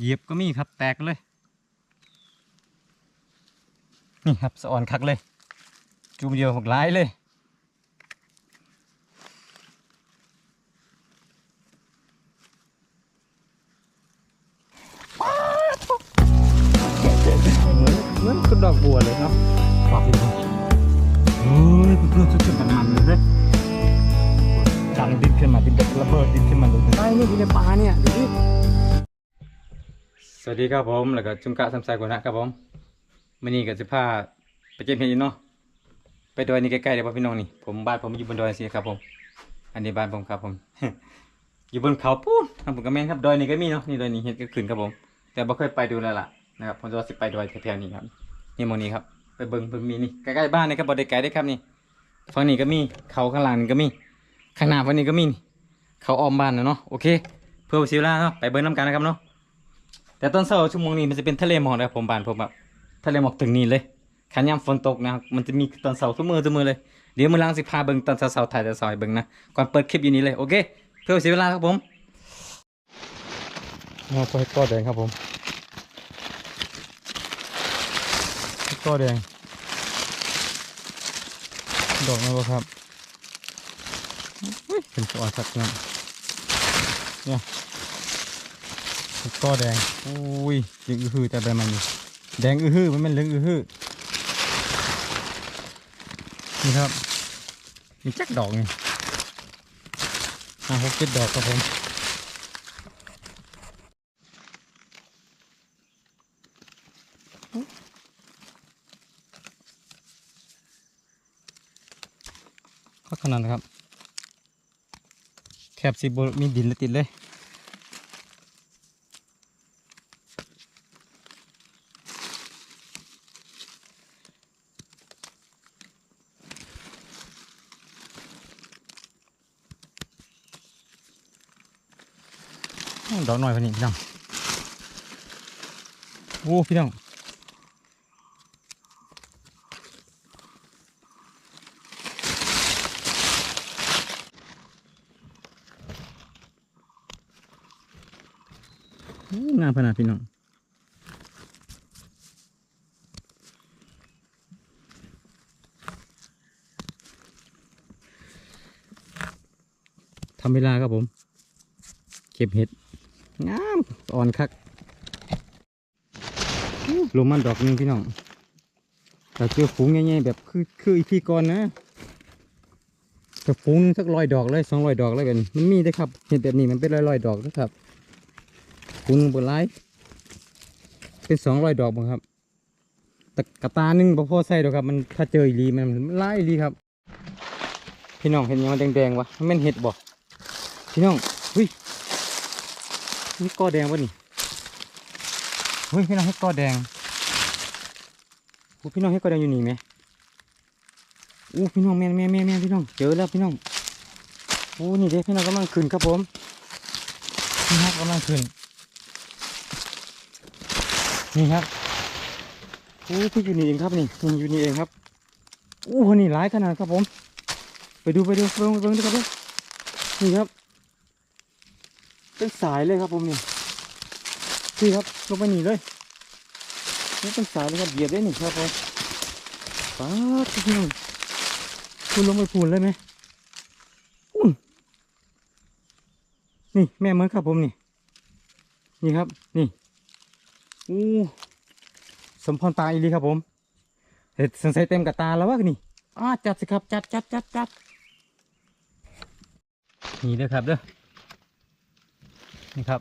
เหยียบก็มีครับแตกเลย นี่ครับสะออนคักเลย จุ่มเดียวหกหลายเลย ดีครับผม แล้วก็จุงกะสำไซกุนะครับผมมื่อนี้ก็จะพาไปเก็บเห็ดอีกเนาะ ไปดอยนี่ใกล้ๆเดี๋ยวพี่น้องนี่ ผมบ้านผมอยู่บนดอยสิครับผม อันนี้บ้านผมครับผม อยู่บนเขาปูนทางผมก็แม่นครับ ดอยนี่ก็มีเนาะ นี่ดอยนี่เห็ดก็ขึ้นครับผม แต่บ่เคยไปดูแล้วล่ะนะครับ ผมจะว่าสิไปดอยแถวๆนี้ครับ นี่มองนี้ครับ ไปเบิ่งเบิ่งมีนี่ใกล้ๆบ้านนี่ครับบ่ได้ไกลได้ครับนี่ ฝั่งนี้ก็มี เขาข้างหลังนี่ก็มี ข้างหน้าฝั่งนี้ก็มี เขาอ้อมบ้านนะเนาะ โอเค เพื่อสิเวลาเนาะ ไปเบิ่งน้ำกันนะครับเนาะ แต่ตอนเช้าชั่วโมงนี้มันจะเป็นทะเลหมอกนะครับผมบ้านผมแบบทะเลหมอกถึงนี่เลยขันยามฝนตกนะครับมันจะมีตอนเช้าทุกมือทุกมือเลยเดี๋ยวมือหลังสิพาเบิ่งตอนเช้าถ่ายแต่เช้าให้เบิ่งนะก่อนเปิดคลิปอยู่นี้เลยโอเคเพื่อเสียเวลาครับผมมาไปก้อแดงครับผมก็แดงดอกนะครับเป็นตัวสักนะเนี่ย ก็แดงอุ้ยยังอื้อหือแต่ใบมันนี่แดงอื้อหือมันเป็นเหลืองอื้อหือนี่ครับ มีจักดอกนี่ห้าหกเจ็ดดอกครับผมก็ขนาดนะครับแคบสีบมีดินและติดเลย ดอกหน่อยพอนี้พี่น้องโอ้พี่น้องงามขนาดพี่น้องทำเวลาครับผม เก็บเห็ด งามอ่อนคักลมมันดอกนึงพี่น้องแต่เจอฝูงใหญ่ๆแบบคือคืออีพีก่อนนะแต่ฝูงหนึงสักร้อยดอกเลยสองร้อยดอกเลยกันมันมีได้ครับเห็ดแบบนี้มันเป็นร้อยๆดอกนะครับคุณบนไลเป็นสองร้อยดอกบ้างครับแต่กระตาหนึ่งบ่พอใส่ดอกครับ มันถ้าเจออีลีมันไล่อีลีครับ พี่น้องเห็นยังมันแดงๆวะมันเป็นเห็ดบ่พี่น้องเฮ้ย นี่กอแดงวะนี่เฮ้ยพี่น้องเห็ดกอแดงโอ้พี่น้องเห็ดกอแดงอยู่นี่ไหมอู้พี่น้องแม่นแม่นแม่นแม่พี่น้องเจอแล้วพี่น้องโอ้นี่เด้พี่น้องกำลังขึ้นครับผมนี่ครับกำลังขึ้นนี่ครับโอ้พี่อยู่นี่เองครับนี่นี่อยู่นี่เองครับโอ้นี่หลายขนาดครับผม ไปดูไปดูเบิ่งเบิ่งดูครับนี่ครับ เป็นสายเลยครับผมนี่นี่ครับลงไปนี่เลยนี่เป็นสายเลยครับเหยียบได้นี่ครับผมป้าดพี่น้องคุณลงไปพูนเลยไหมอุ้นนี่แม่เมือครับผมนี่ นี่ครับ นี่อู้สมพรตาอีหลีครับผมเห็ดสงสัยเต็มกับตาแล้ววะนี่อ้าจัดสิครับจัดจัดจัดจัดนี่เด้อครับเด้อ นี่ครับ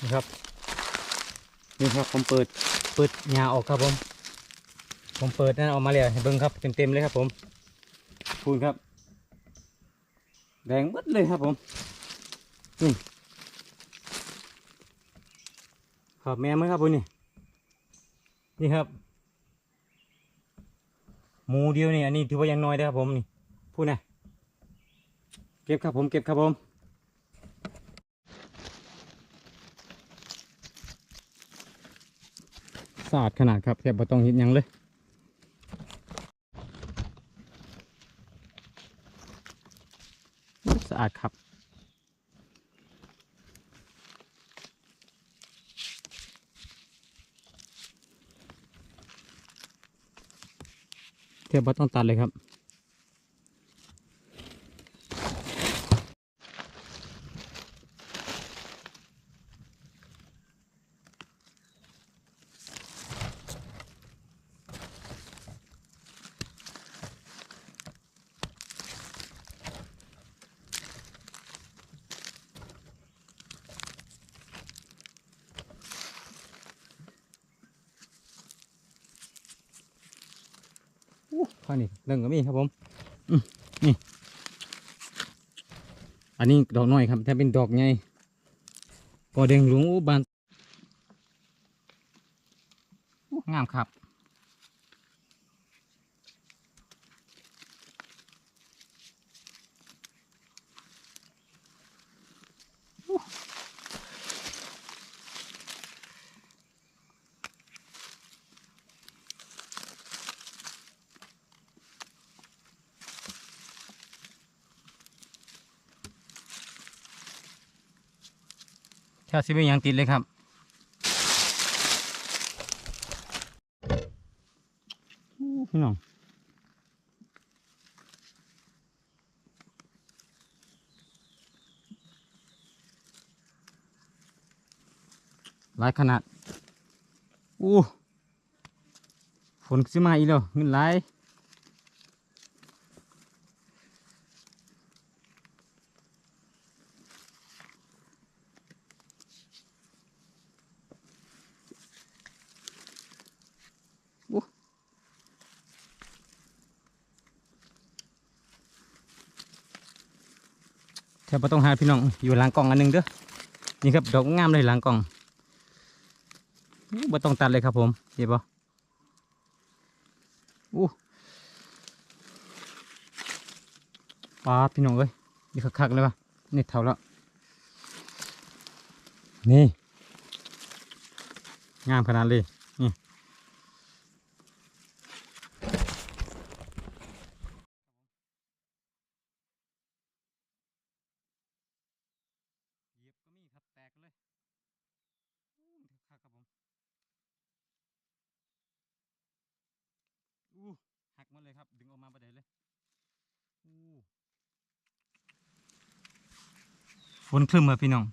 นี่ครับ นี่ครับผมเปิดเปิดหญ้าออกครับผม ผมเปิดนั่นออกมาเลยให้เบิ้งครับเต็มๆเลยครับผมพูนครับแดงหมดเลยครับผมนี่ครับแม่มั้งครับผมนี่นี่ครับหมูเดียวนี่อันนี้ถือว่ายังน้อยเด้อครับผมนี่พูดนะ เก็บครับผมเก็บครับผมสะอาดขนาดครับแทบไม่ต้องห็นยังเลยสะอาดครับเทียบว่ต้องตัดเลยครับ อู้ ข้างนี้เรื่งก็มีครับผมอืนี่อันนี้ดอกน้อยครับถ้าเป็นดอกใหญ่ก็แดงหลวงอู้บานงามครับ แค่สิบยังติดเลยครับอู้พี่น้องหลายขนาด อู้ ฝนสิมาอีกแล้วเงินหลาย แทบบ่ต้องหาพี่น้องอยู่หลังกล่องอันหนึงเด้อนี่ครับดอกงามเลยหลังกล่องอู้บ่ต้องตัดเลยครับผมเห็นบ่อู้ปลาพี่น้องเอ้ยนี่คักๆเลยวะนี่เท่าแล้วนี่ งามขนาดเลยบก็มีครับ แตกเลยอู้มันคักครับผมอู้หักมดเลยครับ ดึงออกมาประเดี๋ยวเลยอู้ฝนคลึ้มมาพี่น้อง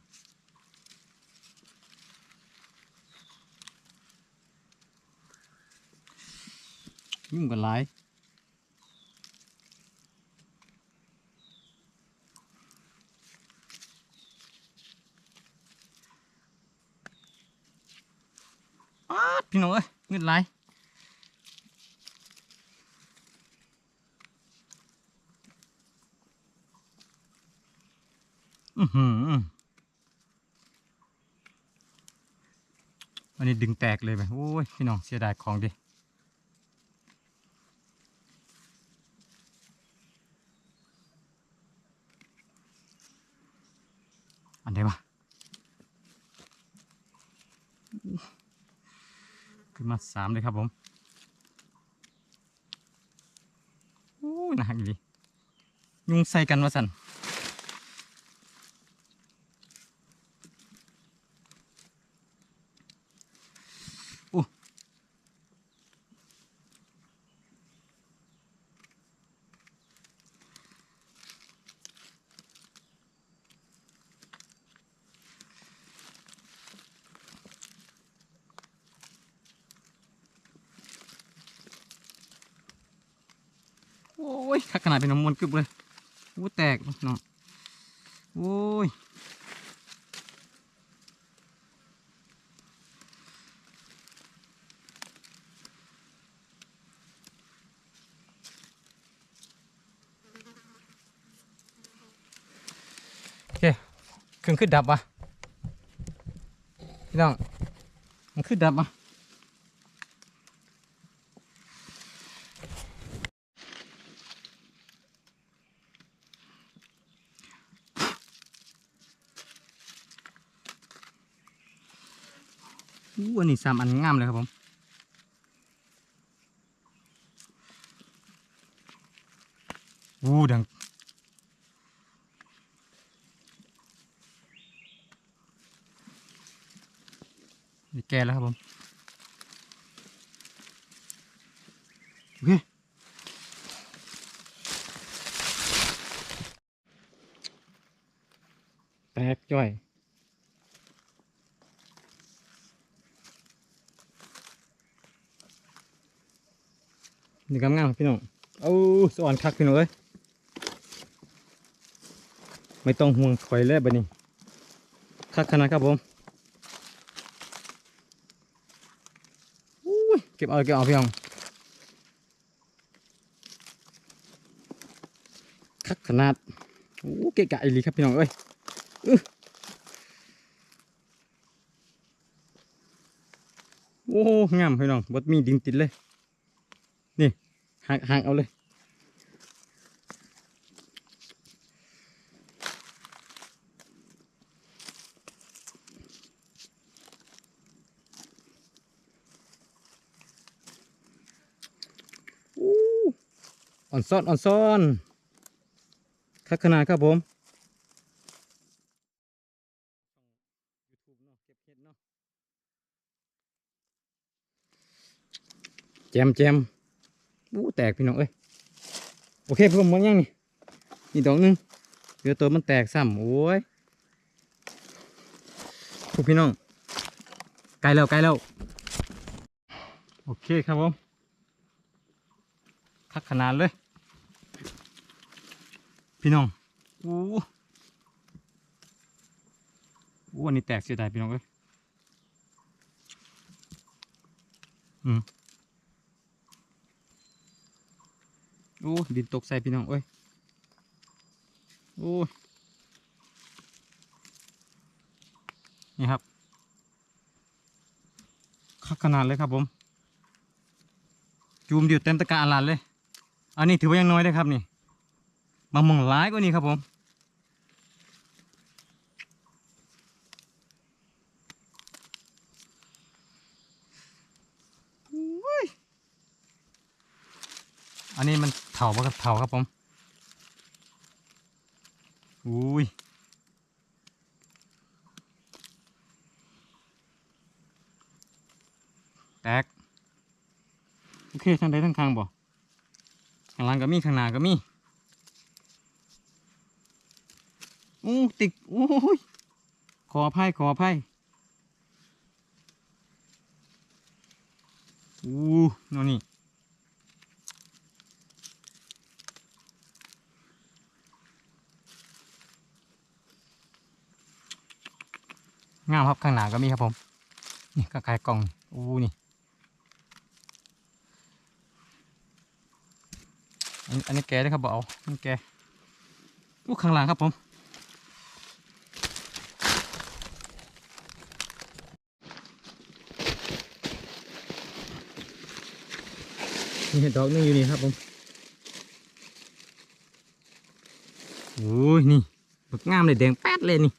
ยุ่งกันหลาย ป๊าดพี่น้องเอ้ยเงินไหลอือหืออันนี้ดึงแตกเลยไปโอ้ย พี่น้องเสียดายของดิอันไหนวะ ขึ้นมาสามเลยครับผมโอ้หนักดียุงใส่กันวะสันอู้โอ้ยขักขนาด เป็นน้ำมันกึบเลยโอ้แตกเนาะโอ้ยโอเคเครื่องขึ้นดับวะพี่น้อง มันขึ้นดับวะ นี่สามอันงามเลยครับผมวูดังนี่แกแล้วครับผมโอเคแตกจ้อย นี่งามพี่น้องโอ้สวรรค์คักพี่น้องเอ้ยไม่ต้องห่วงข่อยแล้วบัดนี้คักขนาดครับผมอุ้ยเก็บเอาเก็บเอาพี่น้องคักขนาดโอ้เกะกะอีหลีครับพี่น้องเอ้ยโอ้งามพี่น้องบดมีดินติดเลย หักหักเอาเลย อ่อนซ้อนอ่อนซ้อนคักขนาดครับผมแจมแจม อู้แตกพี่น้องเอ้ยโอเคเพิ่มมันยังนี่นี่ดอกหนึงเดี๋ยวตัวมันแตกซ้ำโอ้ยพวกพี่น้องไกลแล้วไกลแล้วโอเคครับผมคักขนาดเลย พี่น้องอู้อู้อันนี้แตกเสียดายพี่น้องเอ้ยอืม โอ้ดินตกใส่พี่น้องเอ้ยโอ้ยนี่ครับคักขนาดเลยครับผม จูมเดียวเต็มตะกร้าลานเลย อันนี้ถือว่ายังน้อยได้ครับนี่บางมองหลายกว่านี้ครับผมอุ้ยอันนี้มัน ถาปะครับเถาครับผมอุ้ยแตกโอเคทางใดทางข้างบ่ข้างล่างก็มีข้างหน้าก็มีอู้ติดโอ้ยขออภัยขออภัยอู้นนี่ งามครับข้างหน้าก็มีครับผม นี่ก็ขายกล่องอู้นี่อันนี้แกได้ครับบเอามันแกอู้ข้างหลังครับผมนี่เห็ดดอกนึงอยู่นี่ครับผมโอ้ยนี่บักงามเลยแดงแป๊ดเลยนี่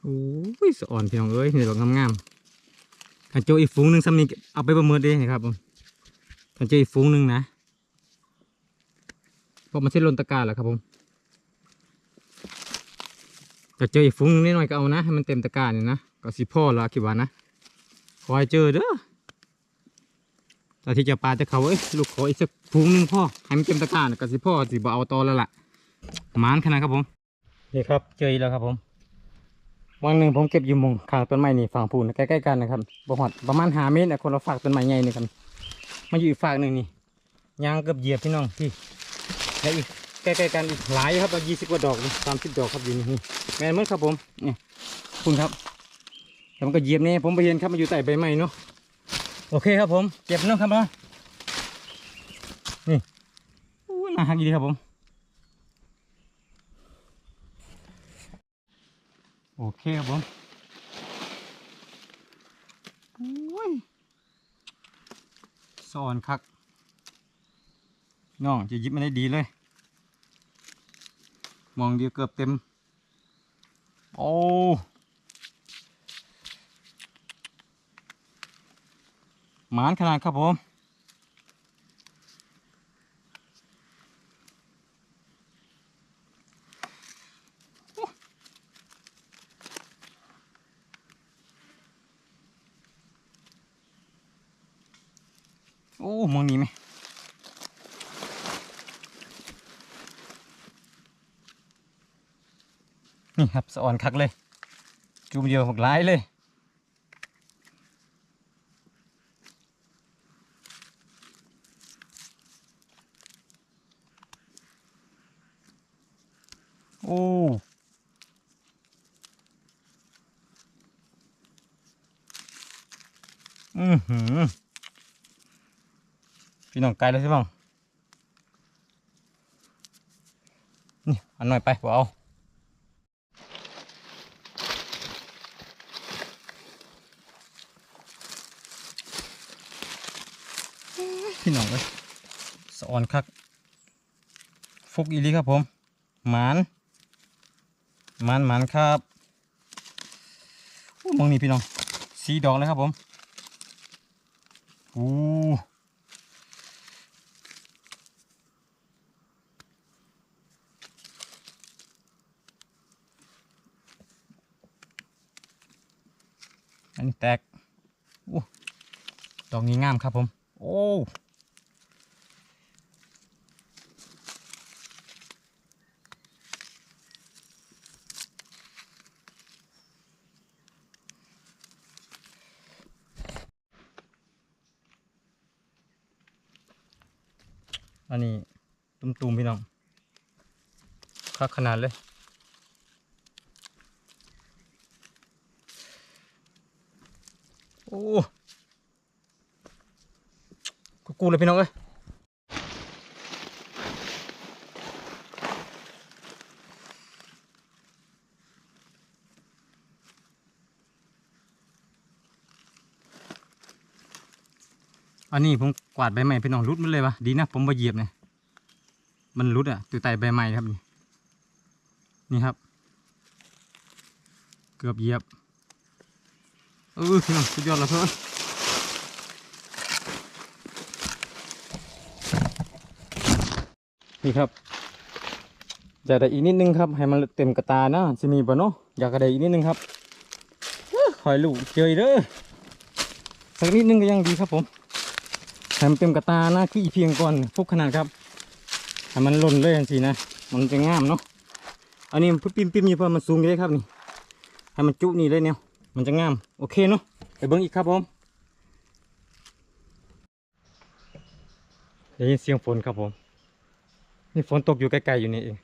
โอ้ยสะอ่อนพี่น้องเอ้ยนี่ดอกงามๆขันโจอีกฝูงหนึ่งซ้ำนี้เอาไปประเมินด้นะครับผมขันเจออีกฟุ้งหนึ่งนะเพราะมันใช่ลนตะการแหละครับผมจะเจออีกฟุ้งนิดหน่อยก็เอานะให้มันเต็มตะการเนี่ยนะก็สิพ่อละคิดว่านะขอให้เจอเด้อแต่ที่จะปลาจะเขาเอ้ยลูกขออีกสักฟุ้งหนึ่งพ่อให้มันเต็มตะกาเนี่ยก็สิพ่อสิบ่เอาตอแล้วล่ะมานขนาดครับผมนี่ครับเจออีแล้วครับผม วันหนึ่งผมเก็บอยู่มงข้างต้นไม้นี่ฝั่งพูนใกล้ๆกันนะครับบ่หอดประมาณหาเมตรนะคนละฝากต้นไม้ใหญ่นี่ครับมาอยู่อีกฝากหนึ่งนี่ยางเกือบเหยียบพี่น้องพี่และอีกใกล้ๆกันอีกหลายครับยี่สิบกว่าดอกสามสิบดอกครับอยู่นี่นี่แม่นเมื่อครับผมเนี่ยคุณครับแต่มันก็เหยียบเนี่ยผมไปเห็นครับมาอยู่ใต้ใบไม้เนาะโอเคครับผมเก็บเนาะครับเนาะนี่อู้น่าหักดีครับผม โอเคครับผมโอ้ยสอนคักน้องจะหยิบมาได้ดีเลย มองเดียวเกือบเต็ม โอ้หมานขนาดครับผม โอ้มองนี้ไหมนี่ครับสะออนคักเลย จุ่มเดียวหกหลายเลย โอ้ อือหือ พี่ น้องไกลเลยใช่ไหมนี่อันหน่อยไปบ่เอาพี่น้องเลยสะออนคักฟุกอีลีครับผมหมานหมานหมานครับโอ้มองนี่พี่น้องสีดอกเลยครับผมอู้ นนี้แตกอู้ดอกนี้งามครับผม โอ้อันนี้ตุ้มๆพี่น้องคักขนาดเลย โอ้ กูเลยพี่น้องเอ้ยอันนี้ผมกวาดใบใหม่พี่น้องรุดมันเลยวะดีนะผมมาเหยียบเนี่ยมันรุดอะตัวไตใบไม้ครับนี่นี่ครับ เกือบเหยียบเออพี่น้องสุดยอดแล้วเพื่อน นี่ครับอยากได้อีกนิดนึงครับ ให้มันเต็มกระตานะจะมีบ่เนาะอยากได้อีกนิดนึงครับเอ้อคอยลูกเจอเด้อสักนิดนึงก็ยังดีครับผมให้มันเต็มกระตานะคืออีเพียงก่อนพวกขนาดครับให้มันหล่นเลยทันทีนะ มันจะงามเนาะอันนี้พุดปิมปิมอยู่เพื่อมันสูงเลยครับนี่ให้มันจุนี่เลยเนี่ยมันจะงามโอเคเนาะไปเบิ้งอีกครับผมได้ยินเสียงฝนครับผม นี่ฝนตกอยู่ใกลๆอยู่นี่เอง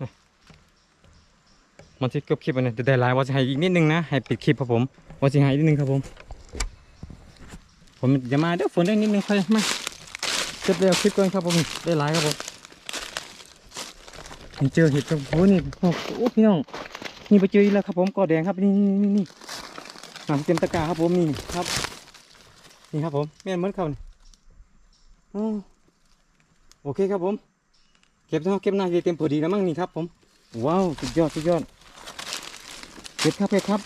อะมันจะเก็บคลิปอันนี้จะได้หลายว่าจะให้อีกนิดนึงนะ ให้ปิดคลิปครับผมว่าจะให้อีกนิดนึงครับผม ผมจะมาเดี๋ยวฝนได้นิดนึงค่อยมาเก็บเร็วคลิปก่อนครับผมได้หลายครับผมผมเจอเห็ดกับโอ้นี่โอ้พี่น้องนี่ไปเจออีกแล้วครับผมกอแดงครับนี่นี่นี่นี่หนังเต็มตะกร้าครับผมนี่ครับ นี่ครับผมแม่นเหมือนเขานี่โอ้โอเคครับผม ก็บเท่าเก็บหน้าเต็มพอดีแล้วมั้งนี่ครับผม ว้าวสุดยอดสุดยอดเก็บครับเก็บครับ